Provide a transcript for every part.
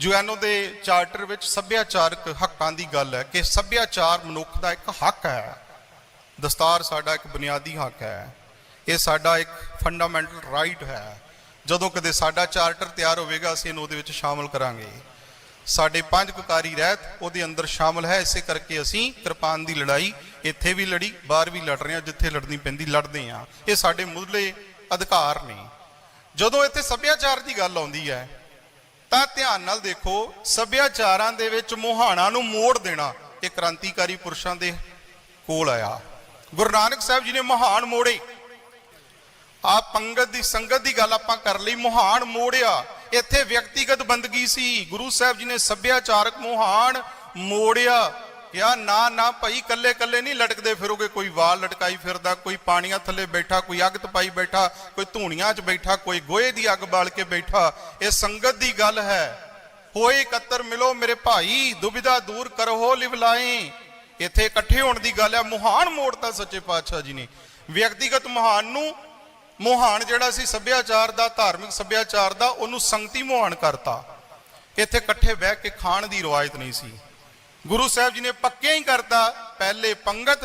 UNO ਦੇ charter ਵਿੱਚ ਸੱਭਿਆਚਾਰਕ ਹੱਕਾਂ ਦੀ ਗੱਲ ਹੈ ਕਿ ਸੱਭਿਆਚਾਰ ਮਨੁੱਖ ਦਾ ਇੱਕ ਹੱਕ ਹੈ। ਦਸਤਾਰ ਸਾਡਾ ਇੱਕ ਬੁਨਿਆਦੀ ਹੱਕ ਹੈ। ਇਹ ਸਾਡਾ ਇੱਕ ਫੰਡਾਮੈਂਟਲ ਰਾਈਟ ਹੈ। ਜਦੋਂ ਕਦੇ ਸਾਡਾ ਚਾਰਟਰ ਤਿਆਰ ਹੋਵੇਗਾ, ਅਸੀਂ ਇਹਨੂੰ ਉਹਦੇ ਵਿੱਚ ਸ਼ਾਮਲ ਕਰਾਂਗੇ। ਸਾਡੇ ਪੰਜ ਕੁਕਾਰੀ ਰਹਿਤ, ਉਹਦੇ ਅੰਦਰ ਸ਼ਾਮਲ ਹੈ। ਇਸੇ ਕਰਕੇ ਅਸੀਂ ਕਿਰਪਾਨ ਦੀ ਲੜਾਈ ਇੱਥੇ ਵੀ ਲੜੀ, ਬਾਹਰ ਵੀ ਲੜ ਰਹੇ ਹਾਂ, ਜਿੱਥੇ ਲੜਨੀ ਪੈਂਦੀ ਲੜਦੇ ਹਾਂ। ਇਹ ਸਾਡੇ ਮੁੱਢਲੇ ਅਧਿਕਾਰ ਨੇ। ਜਦੋਂ ਇੱਥੇ ਸੱਭਿਆਚਾਰ ਦੀ ਗੱਲ ਆਉਂਦੀ ਹੈ ਤਾਂ ਧਿਆਨ ਨਾਲ ਦੇਖੋ, ਸੱਭਿਆਚਾਰਾਂ ਦੇ ਵਿੱਚ ਮੁਹਾਣਾ ਨੂੰ ਮੋੜ ਦੇਣਾ ਇਹ ਕ੍ਰਾਂਤੀਕਾਰੀ ਪੁਰਸ਼ਾਂ ਦੇ ਕੋਲ ਆਇਆ। ਗੁਰੂ ਨਾਨਕ ਸਾਹਿਬ ਜੀ ਨੇ ਮਹਾਨ ਮੋੜੇ। ਆ ਪੰਗਤ ਦੀ, ਸੰਗਤ ਦੀ ਗੱਲ ਆਪਾਂ ਕਰ ਲਈ ਮੁਹਾਨ ਮੋੜਿਆ। ਇੱਥੇ ਵਿਅਕਤੀਗਤ ਬੰਦਗੀ ਸੀ। ਗੁਰੂ ਸਾਹਿਬ ਜੀ ਨੇ ਸੱਭਿਆਚਾਰਕ ਮੁਹਾਨ ਮੋੜਿਆ। ਕਿਹਾ, ਨਾ ਨਾ ਭਾਈ ਕੱਲੇ ਕੱਲੇ ਨਹੀਂ ਲਟਕਦੇ ਫਿਰੋਗੇ। ਕੋਈ ਵਾਲ ਲਟਕਾਈ ਫਿਰਦਾ, ਕੋਈ ਪਾਣੀਆਂ ਥੱਲੇ ਬੈਠਾ, ਕੋਈ ਅੱਗ ਤਪਾਈ ਬੈਠਾ, ਕੋਈ ਧੂਣੀਆਂ 'ਚ ਬੈਠਾ, ਕੋਈ ਗੋਹੇ ਦੀ ਅੱਗ ਬਾਲ ਕੇ ਬੈਠਾ। ਇਹ ਸੰਗਤ ਦੀ ਗੱਲ ਹੈ। ਹੋਏ ਇਕੱਤਰ ਮਿਲੋ ਮੇਰੇ ਭਾਈ, ਦੁਬਿਧਾ ਦੂਰ ਕਰੋ ਲਿਵ ਲਾਏ ਇੱਥੇ ਇਕੱਠੇ ਹੋਣ ਦੀ ਗੱਲ ਹੈ। ਮਹਾਨ ਮੋੜਤਾ ਸੱਚੇ ਪਾਤਸ਼ਾਹ ਜੀ ਨੇ। ਵਿਅਕਤੀਗਤ ਮਹਾਨ ਨੂੰ, ਮਹਾਨ ਜਿਹੜਾ ਸੀ ਸੱਭਿਆਚਾਰ ਦਾ, ਧਾਰਮਿਕ ਸੱਭਿਆਚਾਰ ਦਾ, ਉਹਨੂੰ ਸੰਗਤੀ ਮੁਹਾਨ ਕਰਤਾ। ਇੱਥੇ ਇਕੱਠੇ ਬਹਿ ਕੇ ਖਾਣ ਦੀ ਰਵਾਇਤ ਨਹੀਂ ਸੀ। ਗੁਰੂ ਸਾਹਿਬ ਜੀ ਨੇ ਪੱਕੇ ਹੀ ਕਰਤਾ ਪਹਿਲੇ ਪੰਗਤ,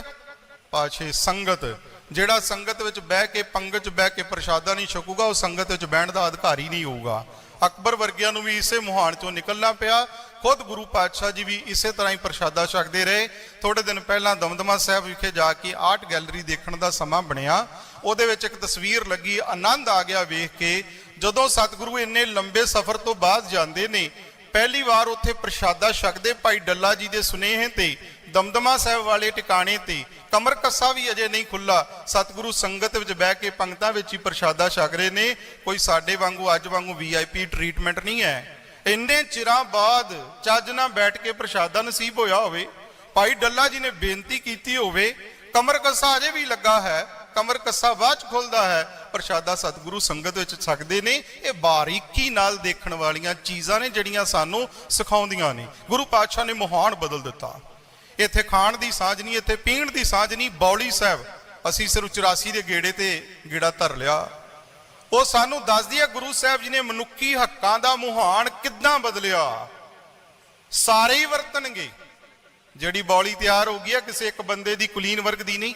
ਪਾਛੇ ਸੰਗਤ। ਜਿਹੜਾ ਸੰਗਤ ਵਿੱਚ ਬਹਿ ਕੇ, ਪੰਗਤ 'ਚ ਬਹਿ ਕੇ ਪ੍ਰਸ਼ਾਦਾ ਨਹੀਂ ਛਕੂਗਾ, ਉਹ ਸੰਗਤ ਵਿੱਚ ਬਹਿਣ ਦਾ ਅਧਿਕਾਰੀ ਨਹੀਂ ਹੋਊਗਾ। ਅਕਬਰ ਵਰਗਿਆਂ ਨੂੰ ਵੀ ਇਸੇ ਮੁਹਾਨ ਚੋਂ ਨਿਕਲਣਾ ਪਿਆ। ਖੁਦ ਗੁਰੂ ਪਾਤਸ਼ਾਹ ਜੀ ਵੀ ਇਸੇ ਤਰ੍ਹਾਂ ਹੀ ਪ੍ਰਸ਼ਾਦਾ ਛਕਦੇ ਰਹੇ। ਥੋੜੇ ਦਿਨ ਪਹਿਲਾਂ ਦਮਦਮਾ ਸਾਹਿਬ ਵਿਖੇ ਜਾ ਕੇ ਆਰਟ ਗੈਲਰੀ ਦੇਖਣ ਦਾ ਸਮਾਂ ਬਣਿਆ। ਉਹਦੇ ਵਿੱਚ ਇੱਕ ਤਸਵੀਰ ਲੱਗੀ, ਆਨੰਦ ਆ ਗਿਆ ਵੇਖ ਕੇ। ਜਦੋਂ ਸਤਿਗੁਰੂ ਇੰਨੇ ਲੰਬੇ ਸਫ਼ਰ ਤੋਂ ਬਾਅਦ ਜਾਂਦੇ ਨੇ ਪਹਿਲੀ ਵਾਰ ਉੱਥੇ ਪ੍ਰਸ਼ਾਦਾ ਛਕਦੇ ਭਾਈ ਡੱਲਾ ਜੀ ਦੇ ਸੁਨੇਹੇ ਤੇ, ਦਮਦਮਾ ਸਾਹਿਬ ਵਾਲੇ ਟਿਕਾਣੇ ਤੇ, ਕਮਰ ਕੱਸਾ ਵੀ ਅਜੇ ਨਹੀਂ ਖੁੱਲਾ ਸਤਿਗੁਰੂ ਸੰਗਤ ਵਿੱਚ ਬਹਿ ਕੇ ਪੰਗਤਾਂ ਵਿੱਚ ਹੀ ਪ੍ਰਸ਼ਾਦਾ ਛਕ ਰਹੇ ਨੇ। ਕੋਈ ਸਾਡੇ ਵਾਂਗੂ, ਅੱਜ ਵਾਂਗੂ ਵੀਆਈਪੀ ਟ੍ਰੀਟਮੈਂਟ ਨਹੀਂ ਹੈ। ਇੰਨੇ ਚਿਰਾਂ ਬਾਅਦ ਚੱਜ ਨਾਲ ਬੈਠ ਕੇ ਪ੍ਰਸ਼ਾਦਾ ਨਸੀਬ ਹੋਇਆ ਹੋਵੇ। ਭਾਈ ਡੱਲਾ ਜੀ ਨੇ ਬੇਨਤੀ ਕੀਤੀ ਹੋਵੇ, ਕਮਰ ਕੱਸਾ ਅਜੇ ਵੀ ਲੱਗਾ ਹੈ। ਕਮਰ ਕੱਸਾ ਬਾਅਦ ਚ ਖੁੱਲਦਾ ਹੈ। ਪ੍ਰਸ਼ਾਦਾ ਸਤਿਗੁਰੂ ਸੰਗਤ ਵਿੱਚ ਸਕਦੇ ਨੇ। ਇਹ ਬਾਰੀਕੀ ਨਾਲ ਦੇਖਣ ਵਾਲੀਆਂ ਚੀਜ਼ਾਂ ਨੇ ਜਿਹੜੀਆਂ ਸਾਨੂੰ ਸਿਖਾਉਂਦੀਆਂ ਨੇ। ਗੁਰੂ ਪਾਤਸ਼ਾਹ ਨੇ ਮਹਾਨ ਬਦਲ ਦਿੱਤਾ। ਇੱਥੇ ਖਾਣ ਦੀ ਸਾਂਝ ਨਹੀਂ, ਇੱਥੇ ਪੀਣ ਦੀ ਸਾਂਝ ਨਹੀਂ, ਬੌਲੀ ਸਾਹਿਬ। ਅਸੀਂ ਸਿਰ 84 ਦੇ ਗੇੜੇ ਤੇ ਗੇੜਾ ਧਰ ਲਿਆ। ਉਹ ਸਾਨੂੰ ਦੱਸਦੀ ਹੈ, ਗੁਰੂ ਸਾਹਿਬ ਜੀ ਨੇ ਮਨੁੱਖੀ ਹੱਕਾਂ ਦਾ ਮੁਹਾਨ ਕਿੱਦਾਂ ਬਦਲਿਆ? ਸਾਰੇ ਹੀ ਵਰਤਣਗੇ। ਜਿਹੜੀ ਬੌਲੀ ਤਿਆਰ ਹੋ ਗਈ ਹੈ, ਕਿਸੇ ਇੱਕ ਬੰਦੇ ਦੀ ਕੁਲੀਨ ਵਰਗ ਦੀ ਨਹੀਂ।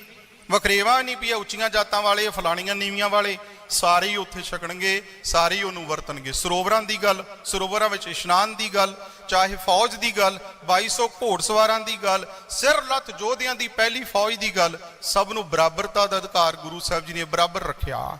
ਵਖਰੇਵਾ ਨਹੀਂ ਪਿਆ ਉੱਚੀਆਂ ਜਾਤਾਂ ਵਾਲੇ, ਫਲਾਣੀਆਂ ਨੀਵੀਆਂ ਵਾਲੇ, ਸਾਰੇ ਹੀ ਉੱਥੇ ਛਕਣਗੇ, ਸਾਰੇ ਹੀ ਉਹਨੂੰ ਵਰਤਣਗੇ। ਸਰੋਵਰਾਂ ਦੀ ਗੱਲ, ਸਰੋਵਰਾਂ ਵਿੱਚ ਇਸ਼ਨਾਨ ਦੀ ਗੱਲ, ਚਾਹੇ ਫੌਜ ਦੀ ਗੱਲ 2200 ਘੋੜਸਵਾਰਾਂ ਦੀ ਗੱਲ, ਸਿਰ ਲੱਤ ਜੋਧਿਆਂ ਦੀ ਪਹਿਲੀ ਫੌਜ ਦੀ ਗੱਲ, ਸਭ ਨੂੰ ਬਰਾਬਰਤਾ ਦਾ ਅਧਿਕਾਰ ਗੁਰੂ ਸਾਹਿਬ ਜੀ ਨੇ ਬਰਾਬਰ ਰੱਖਿਆ।